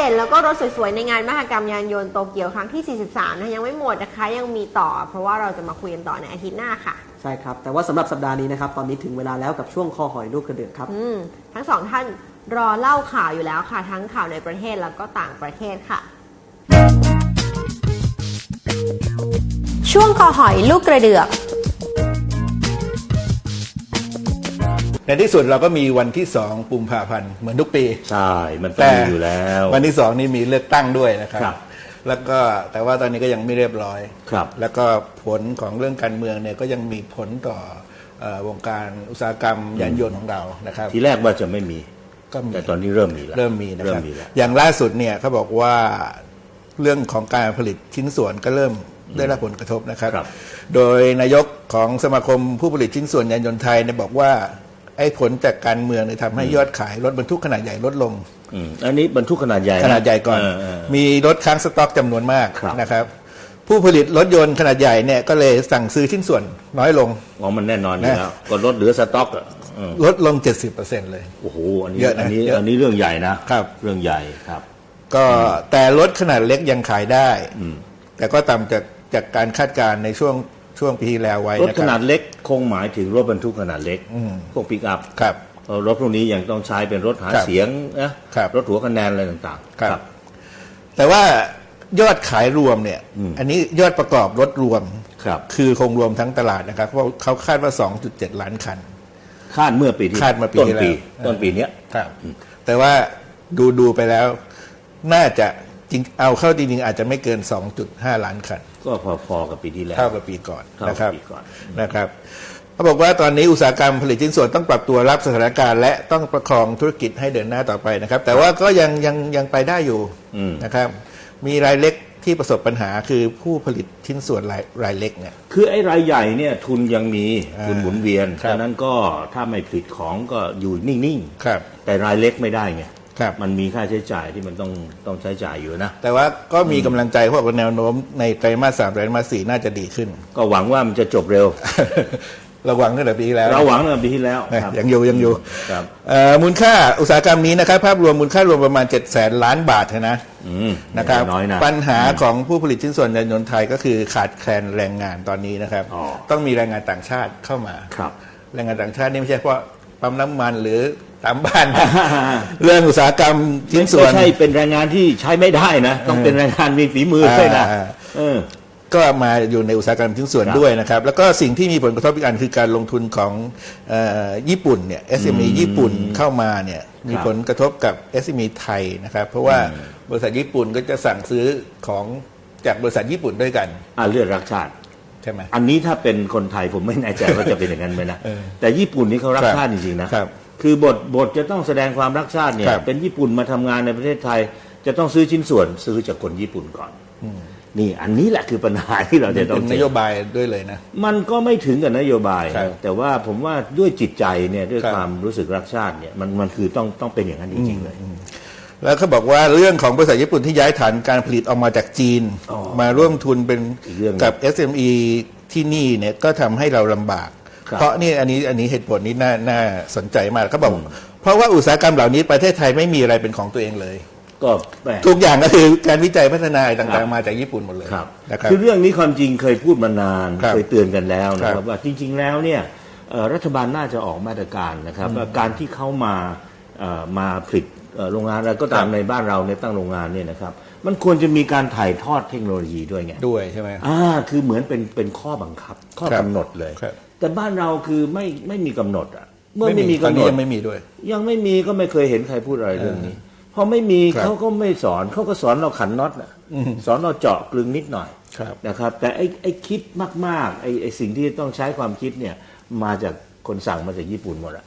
เด่นแล้วก็รถสวยๆ ในงานมหกรรมยานยนต์โตเกียวครั้งที่ 43 นะยังไม่หมดนะคะ ยังมีต่อ เพราะว่าเราจะมาคุยกันต่อในอาทิตย์หน้าค่ะ ใช่ครับ แต่ว่าสำหรับสัปดาห์นี้นะครับ ตอนนี้ถึงเวลาแล้วกับช่วงคอหอยลูกกระเดือกครับอืมทั้งสองท่านรอเล่าข่าวอยู่แล้วค่ะ ทั้งข่าวในประเทศแล้วก็ต่างประเทศค่ะ ช่วงคอหอยลูกกระเดือก ในที่สุดเราก็มีวันที่สองกุมภาพันธ์เหมือนทุกปีใช่ มันต้องมีอยู่แล้ว วันที่สองนี่มีเลือกตั้งด้วยนะครับ ครับ แล้วก็แต่ว่าตอนนี้ก็ยังไม่เรียบร้อย ครับ แล้วก็ผลของเรื่องการเมืองเนี่ยก็ยังมีผลต่อเอ่อวงการอุตสาหกรรมยานยนต์ของเรานะครับ ทีแรกว่าจะไม่มี ก็มี แต่ตอนนี้เริ่มมีแล้วเริ่มมีนะเริ่คมรับมีแล้ว อย่างล่าสุดเนี่ยเขาบอกว่าเรื่องของการผลิตชิ้นส่วนก็เริ่มได้รับผลกระทบนะครับ ครับ โดยนายกของสมาคมผู้ผลิตชิ้นส่วนยานยนต์ไทยเนี่ยบอกว่า ไอ้ผลจากการเมืองเนี่ยทำให้ยอดขายรถบรรทุกขนาดใหญ่ลดลงอืมอันนี้บรรทุกขนาดใหญ่ะขนาดใหญ่ก่อนเเออมีรถค้างสต็อกจำนวนมากครับนะครับ ผู้ผลิตรถยนต์ขนาดใหญ่เนี่ยก็เลยสั่งซื้อชิ้นส่วนน้อยลงอ๋อมันแน่นอนอยู่นะแล้วก็ลดเหลือสต็อกอะเออลดลง 70%เลยโอ้โหอันนี้เยอะนะอันนี้เยอะอันนี้เรื่องใหญ่นะครับเรื่องใหญ่ครับ ก็แต่รถขนาดเล็กยังขายได้อืมแต่ก็ต่ำจากจากการคาดการณ์ในช่วง ช่วงปีที่แล้วไว้รถนะคขรับนาดเล็กคงหมายถึงรถบรรทุกขนาดเล็กอืมพวกปิกอัพครับเพราะรถพวกนี้ยังต้องใช้เป็นรถหาครับเสียงนะครับรถหัวคะแนนอะไรต่างๆ ครับ แต่ว่ายอดขายรวมเนี่ยอืมอันนี้ยอดประกอบรถรวมครับคือคงรวมทั้งตลาดนะครับ เพราะเขาคาดว่า 2.7 ล้านคัน คาดเมื่อปีที่คาดมาปีต้นที่แล้วปีต้นปีเนี้ยครับ แต่ว่าดูดูไปแล้ว น่าจะ จริงเอาเข้าจริงๆอาจจะไม่เกิน 2.5 ล้านคัน ก็พอๆกับปีที่แล้วเท่ากับปีก่อนเท่ากับนะครับปีก่อนนะครับเขาบอกว่าตอนนี้อุตสาหกรรมผลิตชิ้นส่วนต้องปรับตัวรับสถานการณ์และต้องประคองธุรกิจให้เดินหน้าต่อไปนะครับ แต่ว่าก็ยังยังยังไปได้อยู่อืมนะครับ มีรายเล็กที่ประสบปัญหาคือผู้ผลิตชิ้นส่วนรายรายเล็กเนี่ยคือไอ้รายใหญ่เนี่ยทุนยังมีอ่าทุนหมุนเวียนครับฉะนั้นก็ถ้าไม่ผลิตของก็อยู่นิ่งครับๆแต่รายเล็กไม่ได้ไง ครับมันมีค่าใช้จ่ายที่มันต้องต้องใช้จ่ายอยู่นะ แต่ว่าก็มีกำลังใจเพราะว่าแนวโน้มในไตรมาสสามไตรมาสสี่น่าจะดีขึ้น ก็หวังว่ามันจะจบเร็วระวังตั้งแต่ปีที่แล้ว เราหวังตั้งแต่ปีที่แล้วนะครับ ยังอยู่ยังอยู่ครับ เอ่อมูลค่าอุตสาหกรรมนี้นะครับ ภาพรวมมูลค่ารวมประมาณ7จ็ดแสนล้านบาทนะอืมนะครับน้อยนะ ปัญหาของผู้ผลิตชิ้นส่วนยานยนต์ไทยก็คือขาดแคลนแรงงานตอนนี้นะครับ อ๋อ ต้องมีแรงงานต่างชาติเข้ามา ครับ แรงงานต่างชาตินี่ไม่ใช่เพราะ ปั๊มน้ำมันหรือตามบ้านนะเรื่องอุตสาหกรรมชิ้นส่วน ไม่ใช่เป็นแรงงานที่ใช้ไม่ได้นะ ต้องเป็นแรงงานมีฝีมือด้วยนะอ่า เออ ก็มาอยู่ในอุตสาหกรรมชิ้นส่วนครับด้วยนะครับ แล้วก็สิ่งที่มีผลกระทบอีกอันคือการลงทุนของเออญี่ปุ่นเนี่ย SME ญี่ปุ่นเข้ามาเนี่ยมีครับผลกระทบกับ SME ไทยนะครับ เพราะว่าบริษัทญี่ปุ่นก็จะสั่งซื้อของจากบริษัทญี่ปุ่นด้วยกัน อ่าเลือดรักชาติ ใช่ไหมอันนี้ถ้าเป็นคนไทยผมไม่แน่ใจว่าจะเป็นอย่างนั้นไหมนะเออแต่ญี่ปุ่นนี่เขารัคกรับชาติจริงๆนะครับ คือบทบทจะต้องแสดงความรักชาติเนี่ยครับเป็นญี่ปุ่นมาทำงานในประเทศไทย จะต้องซื้อชิ้นส่วนซื้อจากคนญี่ปุ่นก่อนนี่อันนี้แหละคือปัญหาที่เราจะต้อเป็งนเจนอโยบายด้วยเลยนะ มันก็ไม่ถึงกับนโยบายครับแต่ว่าผมว่าด้วยจิตใจเนี่ยด้วยครับความรู้สึกรักชาติเนี่ยมันมันคือต้องต้องเป็นอย่างนั้นจริงๆเลย แล้วเขาบอกว่าเรื่องของบริษัทญี่ปุ่นที่ย้ายฐานการผลิตออกมาจากจีนอ๋อมาร่วมทุนเป็นอีกเรื่องหนึ่งกับ SME ที่นี่เนี่ยก็ทำให้เราลำบากครับเพราะนี่อันนี้อันนี้เหตุผลนี้น่าน่าสนใจมากเขาบอก เพราะว่าอุตสาหกรรมเหล่านี้ประเทศไทยไม่มีอะไรเป็นของตัวเองเลยก็แปลกทุกอย่างก็คือการวิจัยพัฒนาอะไรครัต่างบๆมาจากญี่ปุ่นหมดเลยครับนะครับคือเรื่องนี้ความจริงเคยพูดมานานครับเคยเตือนกันแล้วนะคครัรับบว่าจริง ๆ แล้วเนี่ยเอ่อรัฐบาลน่าจะออกมาตรการนะครับว่าการที่เขามาเอ่อมาผลิตเอ่อ โรงงานอะไรก็ตามครับในบ้านเราเนี่ยตั้งโรงงานเนี่ยนะครับ มันควรจะมีการถ่ายทอดเทคโนโลยีด้วยไงด้วยใช่ไหมอ่าคือเหมือนเป็นเป็นข้อบังคับ ข้อครับกำหนดเลยครับแต่บ้านเราคือไม่ไม่มีกำหนดอะเมื่อไม่มีตอนกำหนนี้ดยังไม่มีด้วย ยังไม่มีก็ไม่เคยเห็นใครพูดอะไรเรื่องนี้พอไม่มีครับเขาก็ไม่สอนเขาก็สอนเราขันน็อตน่ะสอนเราเจาะกลึงนิดหน่อยครับนะครับ แต่ไอ้ไอ้คิดมากๆไอ้ไอ้สิ่งที่ต้องใช้ความคิดเนี่ย มาจากคนสั่งมาจากญี่ปุ่นหมดอะ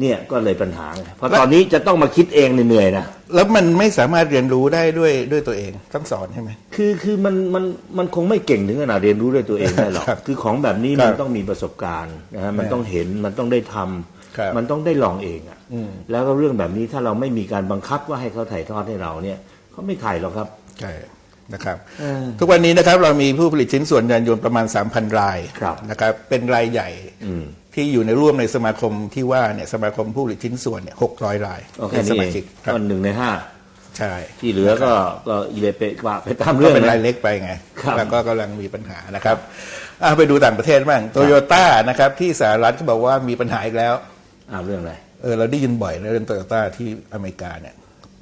เนี่ยก็เลยปัญหาไงเพราะตอนนี้จะต้องมาคิดเองเหนื่อยๆนะแล้วมันไม่สามารถเรียนรู้ได้ด้วยด้วยตัวเองต้องสอนใช่ไหมคือคือมันมันมันคงไม่เก่งถึงขนาดเรียนรู้ด้วยตัวเองได้หรอกครับคือของแบบนี้ครับมันต้องมีประสบการณ์นะฮะมันต้องเห็นมันต้องได้ทำครับมันต้องได้ลองเองอะอืมแล้วก็เรื่องแบบนี้ถ้าเราไม่มีการบังคับว่าให้เขาถ่ายทอดให้เราเนี่ยเขาไม่ถ่ายหรอกครับ ใช่นะครับ เออทุกวันนี้นะครับเรามีผู้ผลิตชิ้นส่วนยานยนต์ประมาณ 3,000 รายครับนะครับเป็นรายใหญ่อืม ที่อยู่ในร่วมในสมาคมที่ว่าเนี่ยสมาคมผู้ผลิตชิ้นส่วนเนี่ย600รายโอเคเป็นสนี่มาเองชิกครับก็หนึ่งในห้าใช่ ที่เหลือก็ก็อีเลเปะว่าไปตามก็เรื่องเป็นนะรายเล็กไปไงครับแล้วก็กำลังมีปัญหานะครับอะไปดูต่างประเทศบ้างโตโยต้านะครับ ที่สหรัฐก็บอกว่ามีปัญหาอีกแล้วอ้าวเรื่องอะไรเออเราได้ยินบ่อยนะเรื่องโตโยต้าที่อเมริกาเนี่ย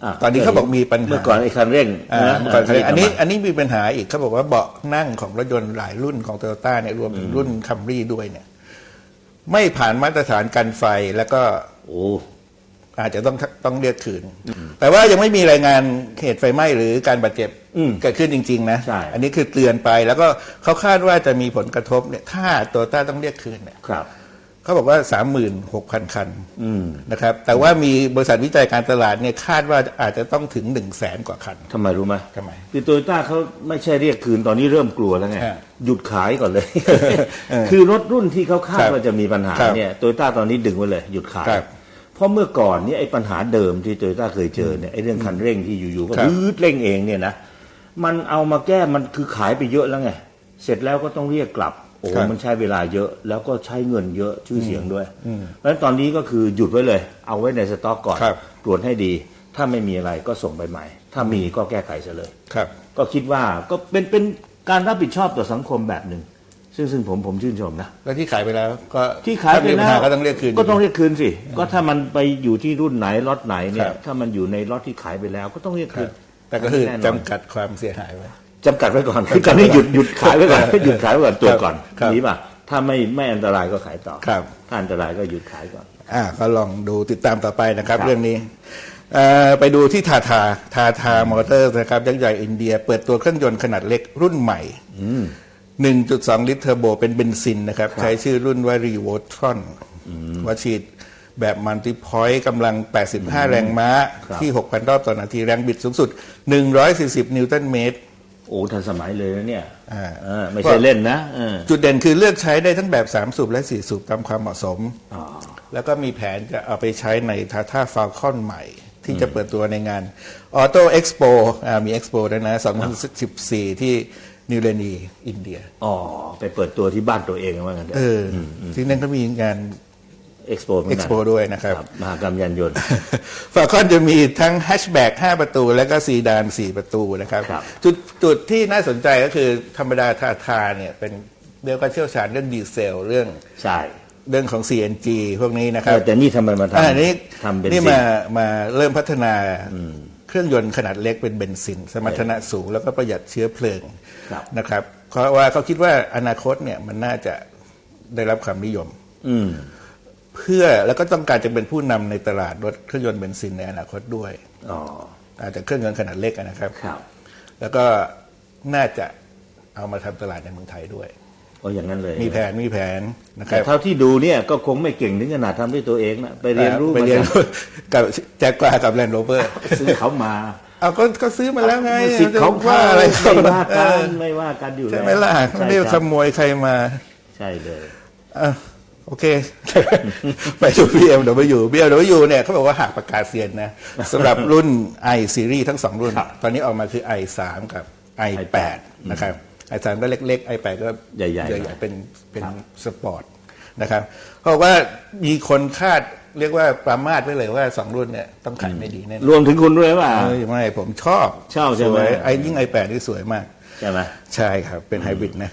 ะตอนนี้เขาบอกมีปัญหาเมื่อก่อนไอ้คันเร่งอ่าะเมื่อก่อนเขาเรียกอันนี้ทำไมอันนี้มีปัญหาอีกเขาบอกว่าเบาะนั่งของรถยนต์หลายรุ่นของโตโยต้าเนี่ยรวมถึงรุ่นคัมรี่ด้วยเนี่ย ไม่ผ่านมาตรฐานกันไฟแล้วก็โอ้อาจจะต้องต้องเรียกคืน แต่ว่ายังไม่มีรายงานเหตุไฟไหม้หรือการบาดเจ็บอืมเกิดขึ้นจริง ๆ นะใช่อันนี้คือเตือนไปแล้วก็เขาคาดว่าจะมีผลกระทบเนี่ยถ้าโตโยต้าต้องเรียกคืนเนี่ยครับ เขาบอกว่า 36,000 คันอืมนะครับ แต่ว่ามีบริษัทวิจัยการตลาดเนี่ยคาดว่าอาจจะต้องถึง 1 0 0 0 0แสนกว่าคันทำไมรู้ไหมทำไมคือโตโยต้าเขาไม่ใช่เรียกคืนตอนนี้เริ่มกลัวแล้วไงฮะหยุดขายก่อนเลยเออคือรถรุ่นที่เขาคาดครับว่าจะมีปัญหาครับเนี่ยโตโยต้าตอนนี้ดึงไว้เลย หยุดขายครับเพราะเมื่อก่อนเนี่ยไอ้ปัญหาเดิมที่โตโยต้าเคยเจอเนี่ยไอ้เรื่องคันเร่งที่อยู่ๆก็ครับยืดเร่งเองเนี่ยนะมันเอามาแก้มันคือขายไปเยอะแล้วไง เสร็จแล้วก็ต้องเรียกกลับ โอ้โหครับมันใช้เวลาเยอะ แล้วก็ใช้เงินเยอะชื่อเสียงด้วยเพราะฉะนั้นตอนนี้ก็คือหยุดไว้เลย เอาไว้ในสต็อกก่อนครับ ตรวจให้ดี ถ้าไม่มีอะไรก็ส่งไปใหม่ ถ้ามีก็แก้ไขซะเลย ครับ ก็คิดว่าก็เป็นเป็นการรับผิดชอบต่อสังคมแบบหนึ่งซึ่งซึ่งผมผมชื่นชมนะ แล้วที่ขายไปแล้วก็ที่ขายไปถ้มีปัญแล้หาวก็ต้องเรียกคืน ก็ต้องเรียกคืนสิ ก็ถ้ามันไปอยู่ที่รุ่นไหนล็อตไหนเนี่คย รับ ถ้ามันอยู่ในล็อตที่ขายไปแล้ว ก็ต้องเรียกคคืรับนแต่ก็คือแน่นนจำกัดความเสียหายไว้ จำกัดไว้ก่อนคือตอนนี้หยุดหยุดขายไว้ก่อนหยุดขายไว้ก่อนตรวจก่อนครับดีป่ะถ้าไม่ไม่อันตรายก็ขายต่อครับถ้าอันตรายก็หยุดขายก่อนอ่าก็ลองดูติดตามต่อไปนะครับครับเรื่องนี้เอ่อไปดูที่ทาทาทาทามอเตอร์นะครับยักษ์ใหญ่อินเดีย เปิดตัวเครื่องยนต์ขนาดเล็กรุ่นใหม่1.2 ลิตรเทอร์โบเป็นเบนซินนะครับ ใช้ชื่อรุ่นว่ารีโวทรอนวัฉีดแบบมัลติพอยต์กำลัง 85 แรงม้าครับที่ 6,000 รอบต่อนาทีแรงบิดสูงสุด 140 นิวตันเมตร โอ้ทันสมัยเลยนะเนี่ยอ่าเออไม่ใช่เล่นนะเออจุดเด่นคือเลือกใช้ได้ทั้งแบบ 3 สูบและ 4 สูบตามความเหมาะสม อ๋อ แล้วก็มีแผนจะเอาไปใช้ในทาท่าฟ a ลคอนใหม่ ที่จะเปิดตัวในงาน Auto Expo อ่ามี Expo ด้วยนะ2014 ที่นิวเดลีอินเดีย อ๋อ ไปเปิดตัวที่บ้านตัวเองว่างั้นเถเออะออที่นั่นก็มีงาน เอ็กซ์โป Expo ด้วยนะครับมหากรรมยานยนต์ฟ a ลคอนจะมีทั้งแฮชแบ็ก5ประตู และก็ซีดาน 4 ประตูนะครับครับ จุดจุดที่น่าสนใจก็คือธรรมดาทาทาเนี่ยเป็นเรียกว่าเชี่ยวชาญเรื่องดีเซลเรื่องใช่เรื่องของ CNG พวกนี้นะครับเออแต่นี่ทำไมมาทอ่านี่ำทำเป็นนี่ซิมามาเริ่มพัฒนาเครื่องยนต์ขนาดเล็กเป็นเบนซิน สมรรถนะสูงแล้วก็ประหยัดเชื้อเพลิงครับ นะครับเพราะว่าเขาคิดว่าอนาคตเนี่ยมันน่าจะได้รับความนิยม อืม เพื่อแล้วก็ต้องการจะเป็นผู้นำในตลาดรถเครื่องยนต์เบนซินในอนาคตด้วยอ๋ออาจจะเครื่องยนต์ขนาดเล็กอะนะครับครับ แล้วก็น่าจะเอามาทำตลาดในเมืองไทยด้วยโอ้อย่างนั้นเลยมีแผนมีแผนนะคแต่รับเท่าที่ดูเนี่ยก็คงไม่เก่งถึงขนาดทำด้วยตัวเองนะไปเรียนรู้ไปเรียนมารู้กับแจ็คกลากับแลนด์โรเวอร์จากซื้อเขามาเอาก็ก็ซื้อมาแล้วไงสิทธิ์ของเขาว่าอะไรเขาไม่ว่าเอกัอนไม่ว่ากันอยู่ใช่ไหมล่ะใช่ไม่ได้คขรับโมยใครมา ใช่เลยอะ โอเค ไปดู BMW BMW เนี่ยเขาบอกว่าหักประกาศเซียนนะสำหรับรุ่น i Series ทั้งสองรุ่นครับตอนนี้ออกมาคือ i3 กับ i8 นะครับ i3 ก็เล็กๆ i8 ก็ใหญ่ๆใหญ่ๆเป็นเป็นสปอร์ตนะครับเพราะว่ามีคนคาดเรียกว่าประมาทไว้เลยว่าสองรุ่นเนี่ยต้องขายไม่ดีแน่ๆรวมถึงคุณด้วยว่าเอ้ยไม่ผมชอบชอบใช่ไหมสวยไอ้ยิ่ง i8 นี่สวยมาก ใช่ไหมใช่ครับ เป็นไฮบริดนะ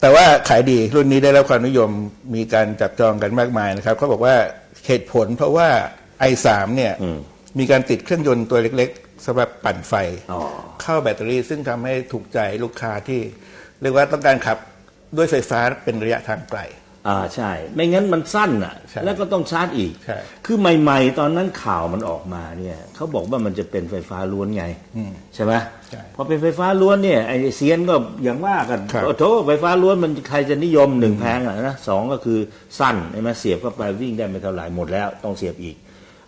แต่ว่าขายดีรุ่นนี้ได้รับความนิยมมีการจับจองกันมากมายนะครับเขาบอกว่าเหตุผลเพราะว่า i3 เนี่ยอืมมีการติดเครื่องยนต์ตัวเล็กๆสำหรับปั่นไฟอ๋อเข้าแบตเตอรี่ ซึ่งทำให้ถูกใจลูกค้าที่ เรียกว่าต้องการขับด้วยไฟฟ้าเป็นระยะทางไกล อ่าใช่ ไม่งั้นมันสั้นอะ ใช่แล้วก็ต้องชาร์จอีก ใช่ คือใหม่ ๆ ตอนนั้นข่าวมันออกมาเนี่ยเขาบอกว่ามันจะเป็นไฟฟ้าล้วนไง ใช่ไหมใช่พอเป็นไฟฟ้าล้วนเนี่ยไอเซียนก็อย่างว่ากันครับ โอ้โถไฟฟ้าล้วนมันใครจะนิยมหนึ่งแพงอะนะสองก็คือสั้นใช่ไหมเสียบเข้าไปวิ่งได้ไม่เท่าไหร่หมดแล้ว ต้องเสียบอีก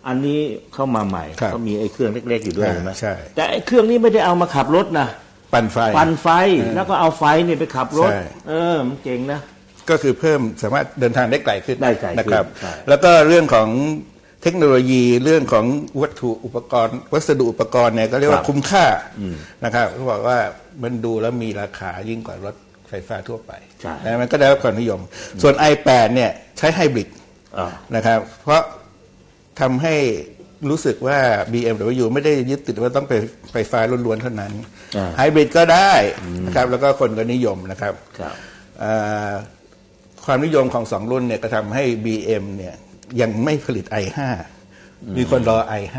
อันนี้เข้ามาใหม่ครับเขามีไอ้เครื่องเล็ก ๆ อยู่ด้วยอ่าใช่ไหมใช่ แต่ไอ้เครื่องนี้ไม่ได้เอามาขับรถนะปั่นไฟ ปั่นไฟแล้วก็เอาไฟเนี่ยไปขับรถ ใช่ เออมันเก่งนะ ก็คือเพิ่มสามารถเดินทางได้ไกลขึ้นได้ไกลขึ้นนะครับ ใช่ แล้วก็เรื่องของเทคโนโลยีเรื่องของวัตถุอุปกรณ์ วัสดุอุปกรณ์เนี่ยก็เรียกว่าคุ้มค่านะครับเขาบอกว่ามันดูแล้วมีราคายิ่งกว่ารถไฟฟ้าทั่วไปใช่ นะมันก็ได้รับความนิยม ส่วน i8 เนี่ยใช้ไฮบริด อ่า นะครับ เพราะทำให้รู้สึกว่า BMW ไม่ได้ยึดติดว่าต้องไปไฟฟ้าล้วนๆเท่านั้นอ่าไฮบริดก็ได้นะครับแล้วก็คนก็นิยมนะครับครับ เอ่อ ความนิยมของสองรุ่นเนี่ยก็ทำให้ BM เนี่ยยังไม่ผลิต i5 มีคนรอ i5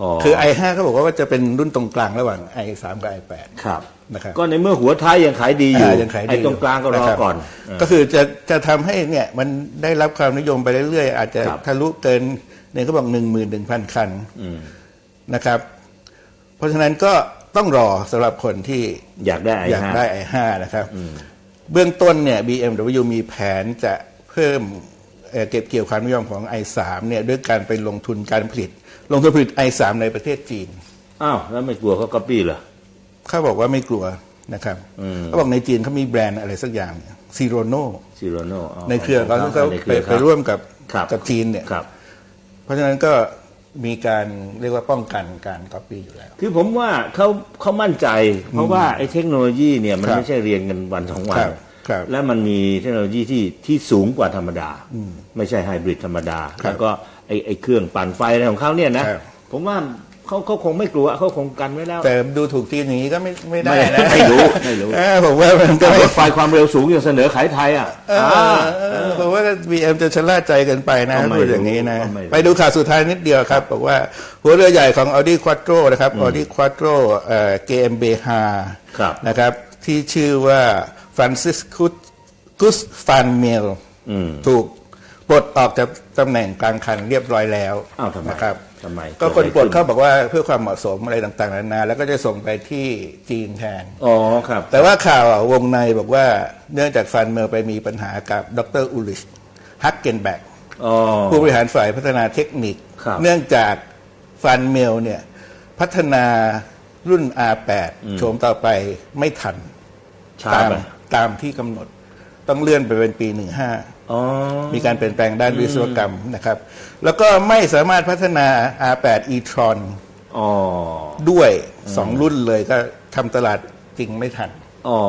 อ๋อคือ i5 เขาบอกว่าจะเป็นรุ่นตรงกลางระหว่าง i3 กับ i8 ครับนะครับก็ในเมื่อหัวท้ายยังขายดีอยู่อ่ายังขายดีไอ้ตรงกลางก็รอนะครับก่อน ก็คือจะจะทำให้เนี่ยมันได้รับความนิยมไปเรื่อยๆ อาจจะครับทะลุเกินเนี่ยเขาบอกหนึ่งหมื่นหนึ่งพันคันอืมนะครับ เพราะฉะนั้นก็ต้องรอสำหรับคนที่อยากได้ไอ้อยากห้าได้ i5 นะครับ เบื้องต้นเนี่ย BMW มีแผนจะเพิ่มเอ่อเก็บเกี่ยวความนิยมของ i3 เนี่ยด้วยการไปลงทุนการผลิต ลงทุนผลิต i3 ในประเทศจีน อ้าว แล้วไม่กลัวเขาก๊อปปี้เหรอเขาบอกว่าไม่กลัวนะครับอืมเขาบอกในจีนเขามีแบรนด์อะไรสักอย่างซีโรโนซิโรโนในเครือเขาที่เขาในคไปรือไปร่วมกับครับกับจีนเนี่ยครับเพราะฉะนั้นก็ มีการเรียกว่าป้องกันการก๊อปปี้อยู่แล้ว คือผมว่าเขาเขามั่นใจ เพราะว่าไอ้เทคโนโลยีเนี่ยมันครับไม่ใช่เรียนกันวันสองวัคนรับครับและมันมีเทคโนโลยีที่ที่สูงกว่าธรรมดา ไม่ใช่ไฮบริดธรรมดาครับแล้วก็ไอ้ไอ้เครื่องปั่นไฟอะไรของเขาเนี่ยนะครับผมว่า เขาเขาคงไม่กลัวเขาคงกันไว้แล้ว แต่ดูถูกจีนอย่างนี้ก็ไม่ไม่ได้นะไม่รู้ไม่รู้เออผมว่ามันก็รไม่ถไฟความเร็วสูงยังเสนอขายไทยอะเออเออผมว่า BM จะชะล่าใจเกันไปนะก็ไม่พูดอย่างนี้นะรู้ก็ไม่รู้ไปดูข่าวสุดท้ายนิดเดียวครับบอกว่าหัวเรือใหญ่ของ Audi Quattro นะครับ Audi Quattro เอ่อ GmbH ครับนะครับที่ชื่อว่า Franciscus Gus Van Mel อืมถูกปลดออกจากตำแหน่งกลางคันเรียบร้อยแล้วอ้าวทำไมนะครับ ทำไมก็คนปลดเกิดอะไรขึ้นเขาบอกว่าเพื่อความเหมาะสมอะไรต่างๆนานาแล้วก็จะส่งไปที่จีนแทนอ๋อครับ แต่ว่าข่าววงในบอกว่าเนื่องจากฟันเมลไปมีปัญหากับดรอุลิชฮักเกนแบกอ๋อผู้บริหารฝ่ายพัฒนาเทคนิคครับเนื่องจากฟันเมลเนี่ยพัฒนารุ่น R8 โฉมต่อไปไม่ทันช้าตามไปตามที่กำหนด ต้องเลื่อนไปเป็นปี15อ๋อ มีการเปลี่ยนแปลงด้านวิศวกรรมนะครับ แล้วก็ไม่สามารถพัฒนา R8 e-tron อ๋อด้วยสองรุ่นเลยก็ทำตลาดจริงไม่ทัน อ๋อ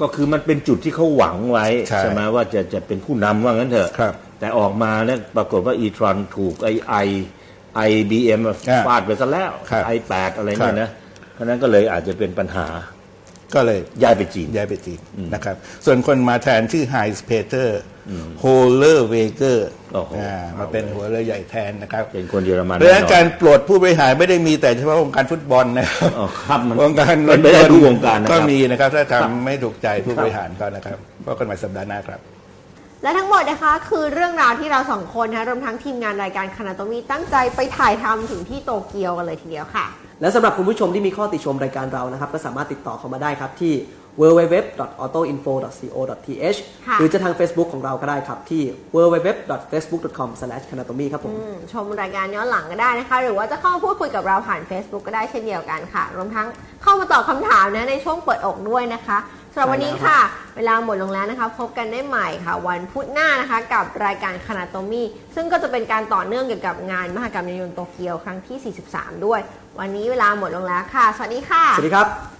ก็คือมันเป็นจุดที่เขาหวังไว้ ใช่ไหมว่าจะจะเป็นผู้นำว่างั้นเถอะครับ แต่ออกมาแล้วปรากฏว่า e-tron ถูกไอไอไอบีเอ็มอ่าฟาดไปซะแล้วครับไอแปดอะไรครัเนี่ยบนะเพราะฉะนั้นก็เลยอาจจะเป็นปัญหา ก็เลยย้ายไปจีนย้ายไปจีนนะครับ ส่วนคนมาแทนชื่อไฮสเพเตอร์โฮเลอร์เวเกอร์โอ้โหมาเป็นหัวเรือใหญ่แทนนะครับ เป็นคนเยอรมันเพราะฉะนั้นแน่นอนการปลดผู้บริหารไม่ได้มีแต่เฉพาะวงการฟุตบอลนะครับอ๋อครับมันวงการรมันถไม่ได้ยนต์ทุกวงการนะครับก็มีนะครับ ถ้าครับทำไม่ถูกใจผู้บริหารก็นะครับพบกันใหม่สัปดาห์หน้าครับและทั้งหมดนะคะคือเรื่องราวที่เราสองคนนะคะรวมทั้งทีมงานรายการคณะโตมีตั้งใจไปถ่ายทำถึงที่โตเกียวกันเลยทีเดียวค่ะ และสำหรับคุณผู้ชมที่มีข้อติชมรายการเรานะครับ ก็สามารถติดต่อเข้ามาได้ครับที่ www.autoinfo.co.th ค่ะ หรือจะทาง Facebook ของเราก็ได้ครับที่ www.facebook.com/anatomy ครับผม อืมชมรายการย้อนหลังก็ได้นะคะ หรือว่าจะเข้ามาพูดคุยกับเราผ่าน Facebook ก็ได้เช่นเดียวกันค่ะ รวมทั้งเข้ามาตอบคำถามนะในช่วงเปิดอกด้วยนะคะสำหรับวันนี้ค่ะ เวลาหมดลงแล้วนะคะ พบกันได้ใหม่ค่ะ วันพุธหน้านะคะ กับรายการคณะโตมีซึ่งก็จะเป็นการต่อเนื่องเกี่ยวกับงานมหกรรมยานยนต์โตเกียวครั้งที่ 43 ด้วย วันนี้เวลาหมดลงแล้วค่ะ สวัสดีค่ะ สวัสดีครับ